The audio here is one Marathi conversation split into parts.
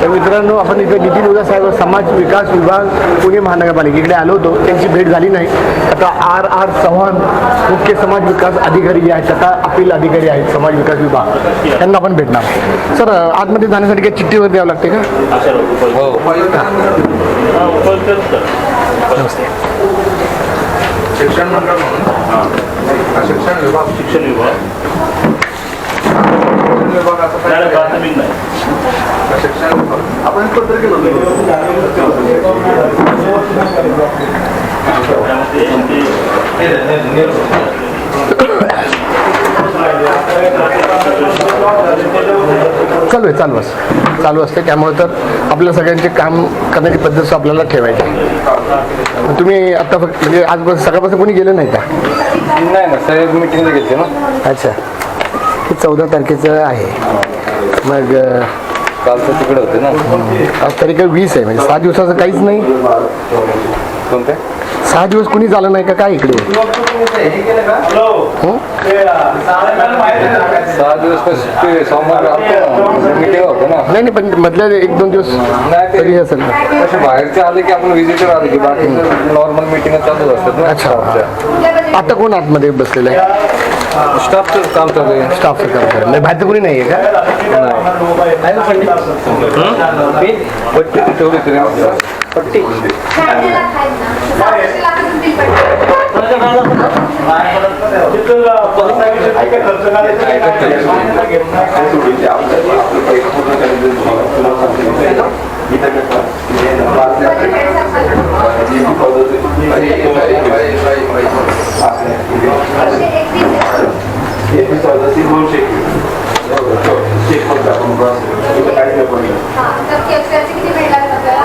तर मित्रांनो आपण इथे नितीन उदा साहेब समाज विकास विभाग पुणे महानगरपालिकेकडे आलो होतो. त्यांची भेट झाली नाही. आता आर आर चव्हाण मुख्य समाज विकास अधिकारी जे आहेत तथा अपील अधिकारी आहेत समाज विकास विभाग. त्यांना आपण भेटणार. सर आतमध्ये जाण्यासाठी काही चिठ्ठीवर द्यावं लागते का? नमस्ते. शिक्षण मंडळ म्हणून. हा, शिक्षण विभाग. शिक्षण विभाग. शिक्षण विभागाचं काय नाही, आहे? प्राथमिक नाही. हा, शिक्षण विभाग. आपण पत्रक चालू आहे चालू असं चालू असते त्यामुळे तर आपल्या सगळ्यांचे काम करण्याची पद्धत आपल्याला ठेवायची. तुम्ही आता फक्त म्हणजे आज सकाळपासून कोणी गेलं नाही का? नाही ना साहेब मिटिंगला गेलते ना. अच्छा. हे चौदा तारखेचं आहे. मग अं, कालचं तिकडे होते ना. आज तारीख वीस आहे म्हणजे सहा दिवसाचं काहीच नाही? कोणते? सहा दिवस कुणी झालं नाही का? काय इकडे? हं? सहा दिवस कसं ते सोमवार मिटिंग होतं ना. नाही नाही पण मधल्या एक दोन दिवस नाही ते- तरी असेल ना. बाहेरचे आले की आपण व्हिजिटर आले की बाकी नॉर्मल मिटिंग चालूच असतात ना अच्छा. आता कोण आतमध्ये बसलेलं आहे? स्टाफचं काम चालू आहे. स्टाफचं काम करायला नाही बाहेरचं कोणी नाही. आहे का पट्टी. तेवढी तरी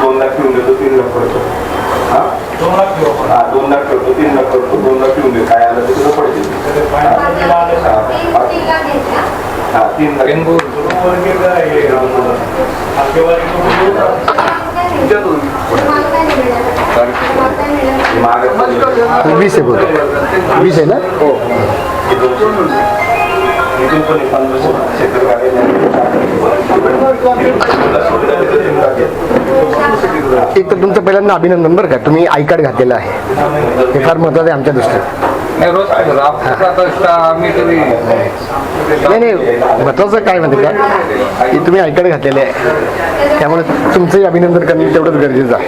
दोन लाख ठेवून देतो तीन लाख करतो हा? दोन लाख हा दोन लाख ठेवतो तीन लाख करतो दोन लाख ठेवून दे काय आलं ते तुझं पडते हा तीन वीस आहे बोल वीस आहे ना? हो. एक तर तुमचं पहिल्यांदा अभिनंदन बरं का. तुम्ही आय कार्ड घातलेलं आहे. हे फार महत्वाचं आहे आमच्या दृष्टीने. नाही रोज आपण आता स्टा- आम्ही तरी नाही नाही महत्वाचं काय म्हणते का? की तुम्ही कार्ड घातलेले आहे. त्यामुळे तुमचंही अभिनंदन करणं तेवढंच गरजेचं आहे.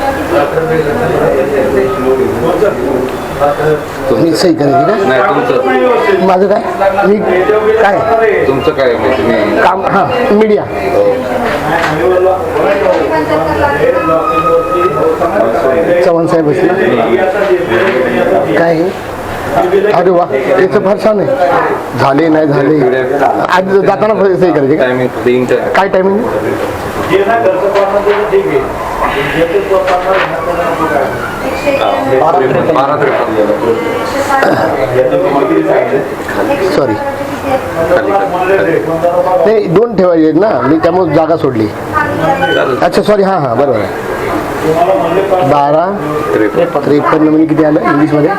तुम्ही सही करायची का नाही तुमचं माझं काय? मी काय? तुमचं काय म्हणजे मी काम हां मीडिया. चव्हाण साहेब असले काय आहे? अरे वा याचं फार छान आहे. झाले नाही झाले. आज जाताना सही करायची का? काय टायमिंग बारा सॉरी नाही दोन ठेवायचे आहेत ना. मी त्यामुळे जागा सोडली. अच्छा सॉरी हां हां बरोबर आहे. बारा. त्रेपन्न म्हणजे किती आलं? इंग्लिशमध्ये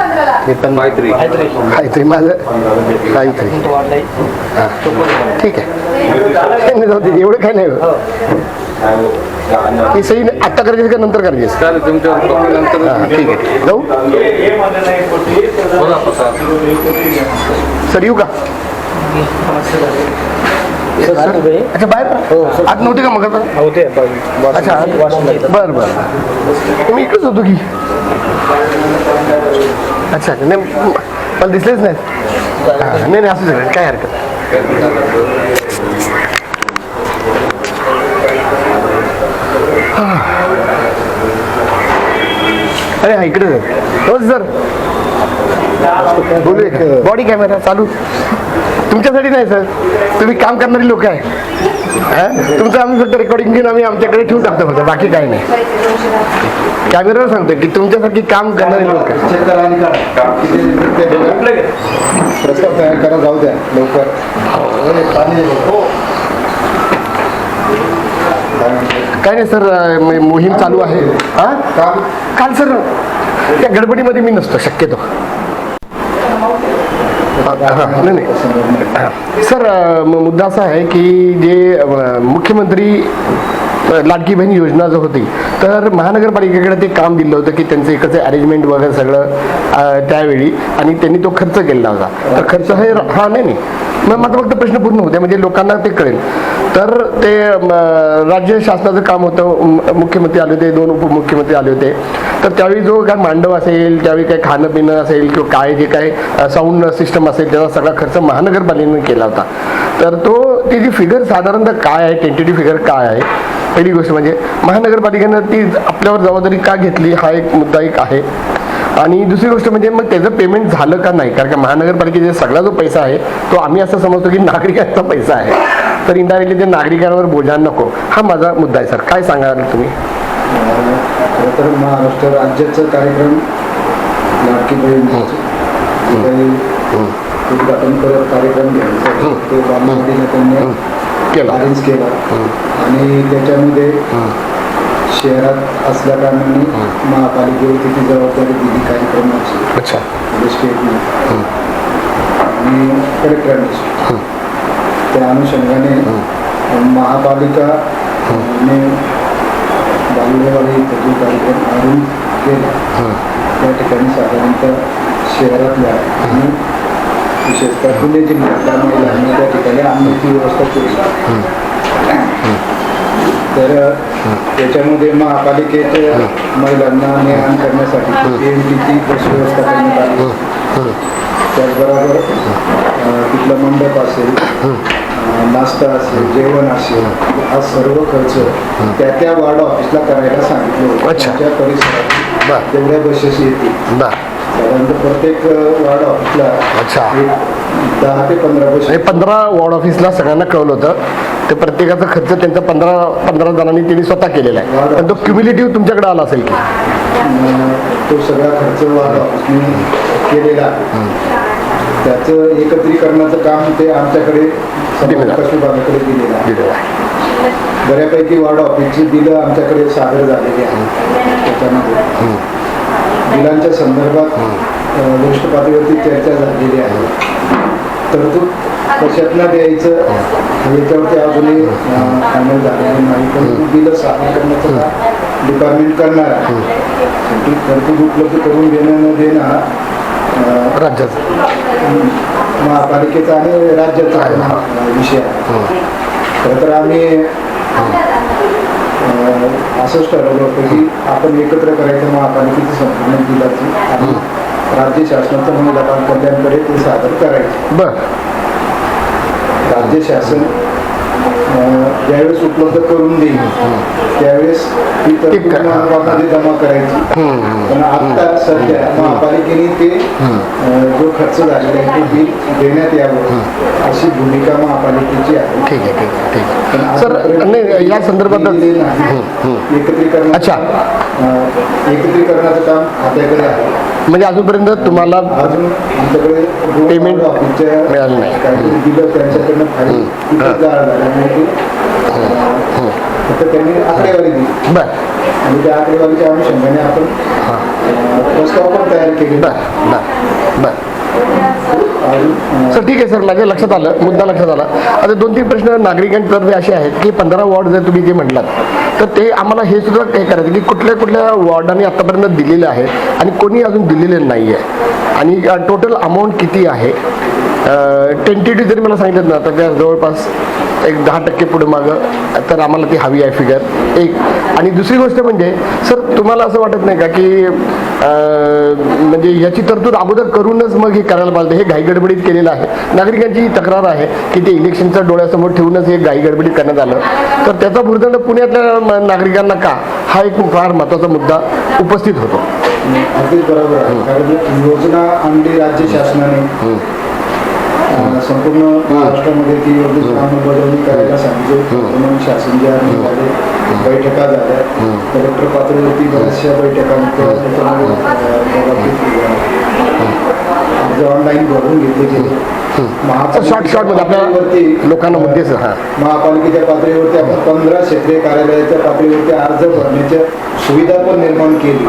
त्रेपन्न. फाय थ्री काहीतरी माझं काहीतरी. हां. ठीक आहे. एवढं काय नाही. ही सही आत्ता करायची का नंतर करायची? हां ठीक आहे. जाऊ. सर येऊ का? अच्छा बाहेर आत नव्हती का मग अच्छा बर बर मी इकडेच होतो की. अच्छा अच्छा नाही मला दिसलेच नाही नाही नाही असू शकत काय हरकत अरे हा इकडे. हो सर. बोलू बॉडी कॅमेरा चालू. तुमच्यासाठी नाही सर. तुम्ही काम करणारी लोक आहे. तुमचं आम्ही फक्त रेकॉर्डिंग घेऊन आम्ही आमच्याकडे ठेवून टाकतो फक्त बाकी काही नाही. कॅमेरावर सांगतोय की तुमच्यासारखी काम करणारी लोक प्रस्ताव तयार करा जाऊ द्या लवकर काय नाही सर मोहीम चालू आहे. हां? काल सर त्या गडबडीमध्ये मी नसतो शक्यतो. नाही नाही. सर मुद्दा असा आहे की जे मुख्यमंत्री लाडकी बहीण योजना जो होती तर महानगरपालिकेकडे ते काम दिलं होतं की त्यांचं इकडचं अरेंजमेंट वगैरे सगळं त्यावेळी आणि त्यांनी तो खर्च केलेला होता. तर खर्च हे हा नाही नाही. मग माझा फक्त प्रश्न पूर्ण होते म्हणजे लोकांना ते कळेल. तर ते राज्य शासनाचं काम होतं मुख्यमंत्री आले होते दोन उपमुख्यमंत्री आले होते. तर त्यावेळी जो काय मांडव असेल त्यावेळी काय खाणं पिणं असेल किंवा काय जे काय साऊंड सिस्टम असेल त्याचा सगळा खर्च महानगरपालिकेने केला होता. तर तो ती जी फिगर साधारणतः काय आहे टेंटेटिव्ह फिगर काय आहे पहिली गोष्ट म्हणजे महानगरपालिकेनं ती आपल्यावर जबाबदारी का घेतली हा एक मुद्दा एक आहे. आणि दुसरी गोष्ट म्हणजे मग त्याचं पेमेंट झालं का नाही? कारण का महानगरपालिकेचा सगळा जो पैसा आहे तो आम्ही असं समजतो की नागरिकांचा पैसा आहे. तर इनडायरेक्टली ते नागरिकांवर बोजा नको. हा माझा मुद्दा आहे सर. काय सांगाल तुम्ही? तर महाराष्ट्र राज्याचा कार्यक्रम लाडकी उद्घाटन करत कार्यक्रम केला. केला. आणि त्याच्यामध्ये शहरात असल्या कारणाने महापालिकेवरती ती जबाबदारी दिली कार्यक्रमाची अच्छा. म्हणजे स्टेटने आणि कलेक्टरांनी त्या अनुषंगाने महापालिका ने बालुडेवाडी इथं जो कार्यक्रम आयोजित केला. त्या ठिकाणी साधारणतः शहरातल्या आणि विशेषतः पुणे जिल्ह्यातल्या महिलांना त्या ठिकाणी आणण्याची व्यवस्था केली. तर त्याच्यामध्ये महापालिकेच्या महिलांना नेहान करण्यासाठी एन टीची बस व्यवस्था करण्यात आली. त्याचबरोबर तिथलं मंडप असेल नाश्ता असेल जेवण असेल हा. सर्व खर्च त्या त्या वार्ड ऑफिसला करायला सांगितलं. त्यांच्या परिसरात. तेवढ्या बसेस येतील. साधारणतः प्रत्येक वार्ड ऑफिसला दहा ते पंधरा बस आणि पंधरा वॉर्ड ऑफिसला सगळ्यांना कळवलं होतं. ते प्रत्येकाचा खर्च त्यांचा पंधरा पंधरा जणांनी त्यांनी स्वतः केलेला आहे. पण तो क्युम्युलेटिव्ह तुमच्याकडे आला असेल की? तो सगळा खर्च ऑफिसने केलेला. त्याचं एकत्रीकरणाचं काम ते आमच्याकडे दिलेलं आहे. समाज विभागाकडे दिलेलं आहे. दिलेला आहे. बऱ्यापैकी वार्ड ऑफिसची बिलं आमच्याकडे सादर झालेली आहेत. त्याच्यामध्ये बिलांच्या संदर्भात अ, वरिष्ठ पातळीवरती चर्चा झालेली आहे. तरतूद कशातनं द्यायचं याच्यावरती अजूनही फायनल झालेलं नाही. पण बिलं सादर करण्याचं डिपार्टमेंट करणार. शेवटी तरतूद उपलब्ध करून देणं न देणं हा राज्याचं. महापालिकेचा आणि राज्याचा हा विषय आहे. खरं तर आम्ही अं, असंच ठरवलं होतं की आपण एकत्र करायचं महापालिकेची संपूर्ण बिलाची राज्य शासनाचं महिला बाल कल्याणकडे ते सादर करायचं. बर. राज्य शासन ज्यावेळेस उपलब्ध करून देईल त्यावेळेस ती तरतूद महापालिकेमध्ये जमा करायची. पण आता सध्या महापालिकेने ते जो खर्च झालेला आहे ते बिल देण्यात यावं अशी भूमिका महापालिकेची आहे. ठीक आहे ठीक आहे सर या संदर्भात. एकत्रीकरण अच्छा. एकत्रीकरणाचं काम आपल्याकडे आहे. म्हणजे अजूनपर्यंत तुम्हाला ऑफिसच्या मिळालं नाही. बर. आणि त्या आकडेवारीच्या अनुषंगाने आपण अं, प्रस्ताव पण तयार केले बर बर. सर ठीक आहे सर. माझ्या लक्षात आलं. मुद्दा लक्षात आला. आता दोन तीन प्रश्न नागरिकांतर्फे असे आहेत की पंधरा वॉर्ड जर तुम्ही जे म्हटलात तर ते आम्हाला हे सुद्धा काय करायचं की कुठल्या कुठल्या वॉर्डाने आतापर्यंत दिलेले आहे आणि कोणी अजून दिलेले नाही आहे आणि टोटल अमाऊंट किती आहे? टेंटेटिव्ह जरी मला सांगितलं ना तर त्या जवळपास एक दहा टक्के पुढे मागं तर आम्हाला ती हवी आहे फिगर एक. आणि दुसरी गोष्ट म्हणजे सर तुम्हाला असं वाटत नाही का की म्हणजे याची तरतूद अगोदर करूनच मग हे करायला पाहिजे. हे घाईगडबडीत केलेलं आहे. नागरिकांची तक्रार आहे की ते इलेक्शनच्या डोळ्यासमोर ठेवूनच हे घाईगडबडीत करण्यात आलं. तर त्याचा भुर्दंड पुण्यातल्या नागरिकांना का? हा एक फार महत्त्वाचा मुद्दा उपस्थित होतो. अगदीच बरोबर आहे. कारण योजना आणली राज्य शासनाने. संपूर्ण महाराष्ट्रामध्ये ती योजनेची अंमलबजावणी करायला सांगितली. म्हणून शासन जे आहे बैठका झाल्या कलेक्टर पातळीवरती बऱ्याचशा बैठका अर्ज ऑनलाईन भरून घेतले गेले. शॉर्ट शॉर्टमध्ये आपल्या लोकांना मुद्दे सर हां. महापालिकेच्या पातळीवरती आपण पंधरा क्षेत्रीय कार्यालयाच्या पातळीवरती अर्ज भरण्याच्या सुविधा पण निर्माण केली.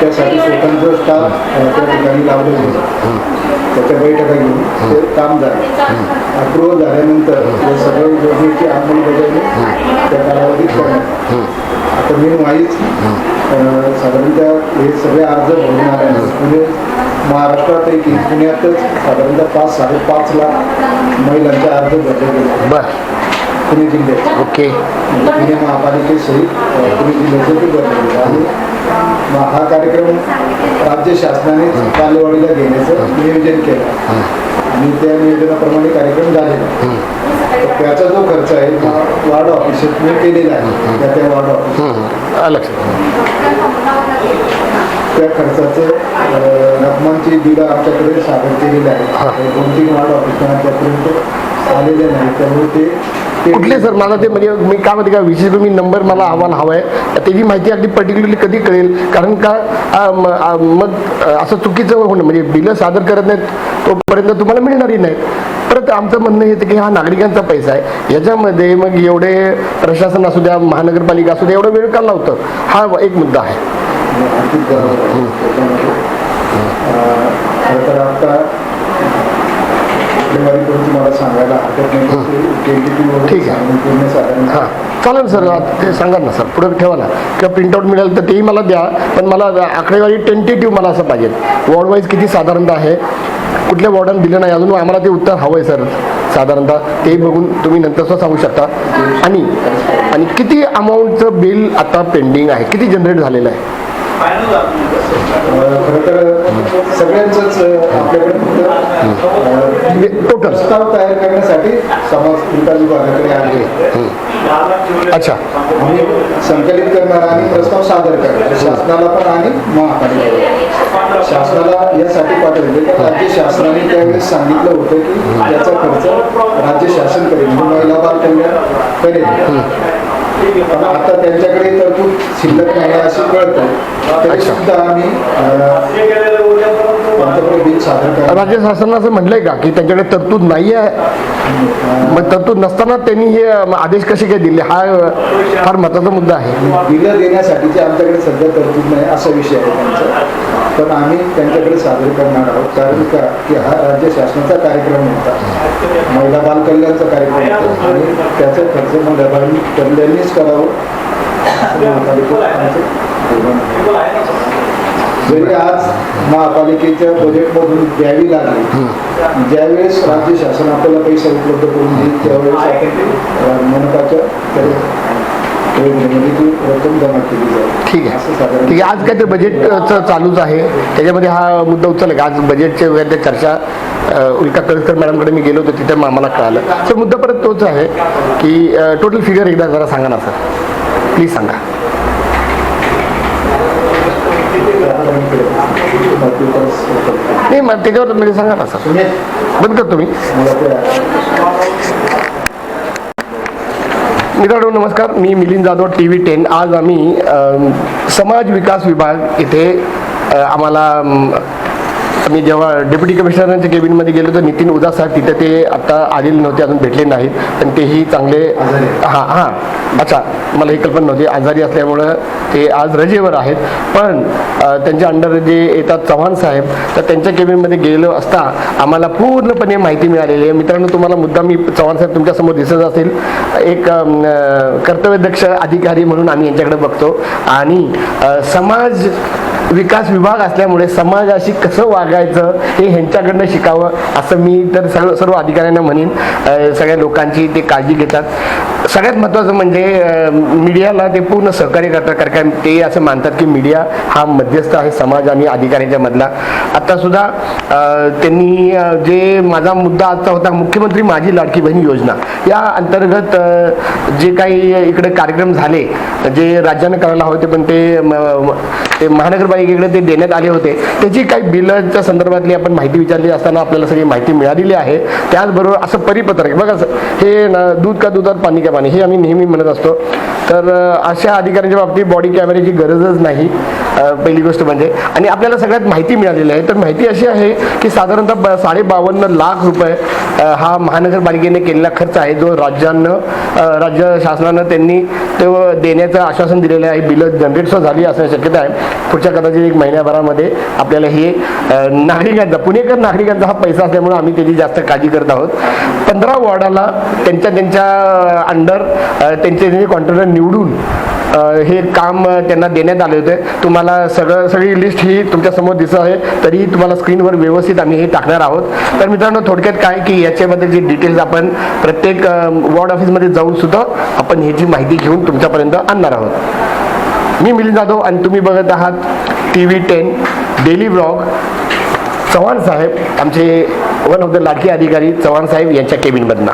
त्यासाठी स्वतंत्र स्टाफ त्या ठिकाणी लावले गेले. त्याच्या बैठका घेऊन ते काम झालं. अप्रुव्हल झाल्यानंतर या सगळ्या योजनेची अंमलबजावणी त्या कालावधीत करण्यात. आता मी माहीत साधारणतः हे सगळे अर्ज भरून आल्यानंतर म्हणजे महाराष्ट्रापैकी पुण्यातच साधारणतः पाच साडेपाच लाख महिलांचे अर्ज भरले गेले. बरं. पुणे जिल्ह्यात. ओके. पुणे महापालिकेसहित पुणे जिल्ह्याचे ते भरले गेले. आणि मग हा कार्यक्रम राज्य शासनाने बालेवाडीला घेण्याचं नियोजन केलं. आणि त्या नियोजनाप्रमाणे कार्यक्रम झालेला तर त्याचा जो खर्च आहे हा. वार्ड ऑफिसात केलेला आहे. त्या त्या वार्ड ऑफिस. लक्षात त्या खर्चाचं रकमांची बिलं आमच्याकडे सादर केलेली आहे दोन तीन वार्ड ऑफिसना त्यापर्यंत आलेले नाही त्यामुळे ते कुठले सर? मला ते म्हणजे मी काय म्हणते का विशेष मी नंबर मला आव्हान हवं आहे त्याची माहिती अगदी पर्टिक्युलरली कधी कळेल? कारण का मग असं चुकीचं होणं म्हणजे बिलं सादर करत नाहीत तोपर्यंत तुम्हाला मिळणारही नाही परत आमचं म्हणणं येतं की हा नागरिकांचा पैसा आहे. याच्यामध्ये मग एवढे प्रशासन असू द्या महानगरपालिका असू द्या एवढा वेळ का लावतं हा एक मुद्दा आहे. आर्थिक गरज आहे. त्याच्यामध्ये खरं तर आता आकडेवारी करून तुम्हाला सांगायला हरकत नाही ठीक आहे. पूर्ण साधारण हां. चालेल सर ते सांगा ना सर पुढे ठेवा ना. किंवा प्रिंटआउट मिळेल तर तेही मला द्या पण मला आकडेवारी टेंटेटिव्ह मला असं पाहिजे. वॉर्ड वाईज किती साधारणतः आहे? कुठल्या वॉर्डानं दिलं नाही अजून आम्हाला ते उत्तर हवं आहे सर साधारणतः. ते बघून तुम्ही नंतर सुद्धा सांगू शकता. आणि आणि किती अमाऊंटचं बिल आता पेंडिंग आहे? किती जनरेट झालेलं आहे? खरं तर सगळ्यांचंच आपल्याकडे टोटल प्रस्ताव तयार करण्यासाठी समाज विकास विभागाकडे आहे अच्छा. आम्ही संकलित करणार आणि प्रस्ताव सादर करणार. शासनाला पण आणि महापालिकेला शासनाला यासाठी पाठवले की राज्य शासनाने त्यावेळेस सांगितलं होतं की याचा खर्च राज्य शासन करेल. म्हणजे महिला बाल कल्याण करेल पण आता त्यांच्याकडे तरतूद शिल्लक नाही असे कळत तरी. सुद्धा आम्ही सादर करणार राज्य शासनानं असं म्हटलंय का की त्यांच्याकडे तरतूद नाही आहे मग तरतूद नसताना त्यांनी हे आदेश कसे काय दिले? हा फार महत्त्वाचा मुद्दा आहे. बिलं देण्यासाठीचे आमच्याकडे सध्या तरतूद नाही असा विषय आहे त्यांचा. पण आम्ही त्यांच्याकडे सादर करणार आहोत. कारण का? की हा राज्य शासनाचा कार्यक्रम होता. महिला बाल कल्याणचा कार्यक्रम होता. आणि त्याचा खर्च महिला बाल कल्याणनीच करावं. जरी आज महापालिकेच्या बजेटमधून द्यावी लागली ज्यावेळेस राज्य शासन आपल्याला पैसा उपलब्ध करून देईल त्यावेळेस मनपाच्या ठीक आहे. ठीक आहे. आज काय ते बजेटचं चालूच आहे. त्याच्यामध्ये हा मुद्दा उचलला का? आज बजेटच्या वगैरे चर्चा उल्का कळसकर मॅडमकडे मी गेलो होतो तिथे मग आम्हाला कळालं. सर मुद्दा परत तोच आहे की टोटल फिगर एकदा जरा सांगा ना सर. प्लीज सांगा. नाही मग त्याच्यावर म्हणजे सांगा ना सर. बंद करतो मी. मित्रांनो नमस्कार. मी Milind Jadhav T V ten. आज आम्ही समाज विकास विभाग इथे आम्हाला मी जेव्हा डेप्युटी कमिशनरांच्या केबिनमध्ये गेलो तर नितीन उदास साहेब तिथे ते आता आलेले नव्हते अजून भेटले नाहीत. पण तेही चांगले. हां हां. अच्छा मला ही कल्पना नव्हती. आजारी असल्यामुळं ते आज रजेवर आहेत. पण त्यांच्या अंडर जे येतात चव्हाण साहेब तर त्यांच्या केबिनमध्ये गेलो असता आम्हाला पूर्णपणे माहिती मिळालेली आहे. मित्रांनो तुम्हाला मुद्दा मी चव्हाण साहेब तुमच्यासमोर दिसत असेल. एक कर्तव्यदक्ष अधिकारी म्हणून आम्ही यांच्याकडे बघतो. आणि समाज विकास विभाग असल्यामुळे समाजाशी कसं वागायचं हे ह्यांच्याकडनं शिकावं असं मी तर सर्व सर्व अधिकाऱ्यांना म्हणेन. सगळ्या लोकांची ते काळजी घेतात. सगळ्यात महत्त्वाचं म्हणजे मीडियाला ते पूर्ण सहकार्य करतात कारण काय ते असं मानतात की मीडिया हा मध्यस्थ आहे समाज आणि अधिकाऱ्यांच्या मधला. आता सुद्धा त्यांनी जे माझा मुद्दा आजचा होता मुख्यमंत्री माझी लाडकी बहीण योजना या अंतर्गत जे काही इकडे कार्यक्रम झाले जे राज्यानं करायला होते पण ते ते महानगरपालिकेकडे ते देण्यात आले होते त्याची काही बिलच्या संदर्भातली आपण माहिती विचारली असताना आपल्याला सगळी माहिती मिळालेली आहे. त्याचबरोबर असं परिपत्रक बघा हे दूध का दुधात पाणी का पाणी हे आम्ही नेहमी म्हणत असतो. तर अशा अधिकाऱ्यांच्या बाबतीत बॉडी कॅमेऱ्याची गरजच नाही. पहिली गोष्ट म्हणजे आणि आपल्याला सगळ्यात माहिती मिळालेली आहे. तर माहिती अशी आहे की साधारणतः ब- साडेबावन्न लाख रुपये हा महानगरपालिकेने केलेला खर्च आहे जो राज्यानं राज्य शासनानं त्यांनी तो देण्याचं आश्वासन दिलेलं आहे. बिलं जनरेट झाली असण्याची शक्यता आहे. पुढच्या कदाचित एक महिन्याभरामध्ये आपल्याला हे नागरिकांचा पुणेकर नागरिकांचा हा पैसा असल्यामुळे आम्ही त्याची जास्त काळजी करत आहोत. पंधरा वॉर्डाला त्यांच्या त्यांच्या अंडर त्यांचे त्यांचे कॉन्ट्रॅक्टर निवडून हे काम त्यांना देण्यात आले होते. तुम्हाला सगळं सगळी लिस्ट ही तुमच्यासमोर दिसत आहे. तरीही तुम्हाला स्क्रीनवर व्यवस्थित आम्ही हे टाकणार आहोत. तर मित्रांनो थोडक्यात काय की याच्यामध्ये जे डिटेल्स आपण प्रत्येक वॉर्ड ऑफिसमध्ये जाऊन सुद्धा आपण ह्याची माहिती घेऊन तुमच्यापर्यंत आणणार आहोत. मी मिलिंद जाधव आणि तुम्ही बघत आहात T V ten daily vlog Chavan साहेब आमचे वन ऑफ द लाडके अधिकारी चव्हाण साहेब यांच्या केबिनमधनं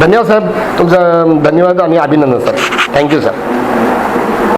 धन्यवाद सर. तुमचं धन्यवाद आणि अभिनंदन सर. Thank you sir